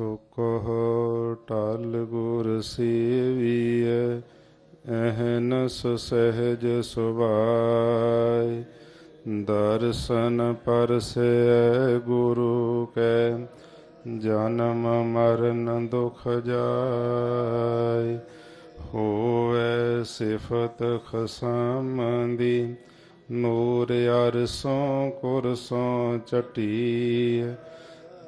ਕੋ ਟਲ ਗੁਰ ਸੇਵੀਐ ਅਹਨਸ ਸਹਿਜ ਸੁਭਾਈ ਦਰਸ਼ਨ ਪਰਸੈ ਗੁਰੂ ਕੈ, ਜਨਮ ਮਰਨ ਦੁਖ ਜਾਏ। ਹੋਵੇ ਸਿਫਤ ਖਸਮ ਦੀ ਨੂਰ ਅਰਸੋਂ ਕੁਰਸੋਂ ਚਟੀ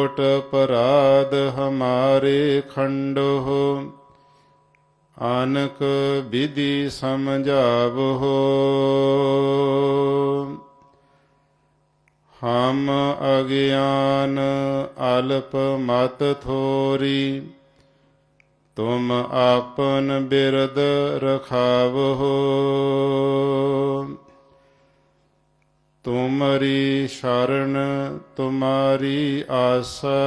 ਕੋਟ ਪਰਾਧ ਹਮਾਰੇ ਖੰਡੋ ਆਨਕ ਵਿਧੀ ਸਮਝਾਵੋ ਹਮ ਅਗਿਆਨ ਅਲਪ ਮਤ ਥੋਰੀ, ਤੁਮ ਆਪਨ ਬਿਰਦ ਰਖਾਵੋ ਤੁਮਰੀ ਸ਼ਰਨ ਤੁਮਾਰੀ ਆਸਾ।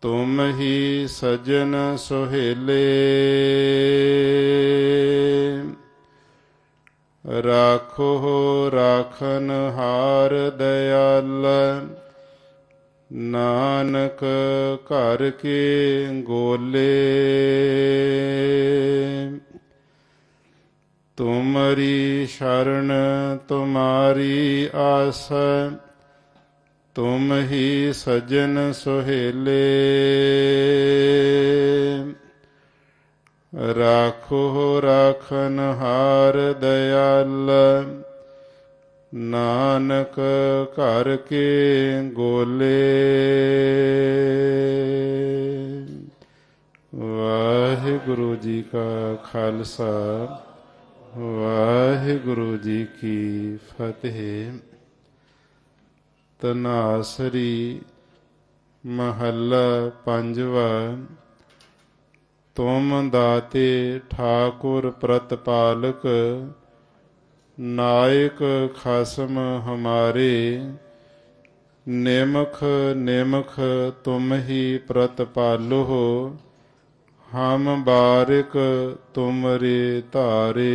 ਤੁਮ ਹੀ ਸਜਨ ਸੁਹੇਲੇ। ਰਾਖੋ ਰਾਖਨ ਹਾਰ ਦਇਆਲ। ਨਾਨਕ ਘਰ ਕੇ ਗੋਲੇ। ਤੁਮਰੀ ਸ਼ਰਨ ਤੁਮਾਰੀ ਆਸ, ਤੁਮ ਹੀ ਸਜਨ ਸੁਹੇਲੇ। ਰਾਖੋ, ਰਾਖਨ ਹਾਰ ਦਇਆਲ, ਨਾਨਕ ਘਰ ਕੇ ਗੋਲੇ। ਵਾਹਿਗੁਰੂ ਜੀ ਕਾ ਖਾਲਸਾ। ਵਾਹਿਗੁਰੂ ਜੀ ਕੀ ਫਤਿਹ। ਤਨਾਸਰੀ ਮਹੱਲਾ ਪੰਜਵਾ, ਤੁਮ ਦਾਤੇ ਠਾਕੁਰ ਪ੍ਰਤਪਾਲਕ, ਨਾਇਕ ਖਸਮ ਹਮਾਰੇ, ਨਿਮਖ ਨਿਮਖ ਤੁਮ ਹੀ ਪ੍ਰਤਪਾਲੋ ਹਮ ਬਾਰਿਕ ਤੁਮਰੇ ਧਾਰੇ।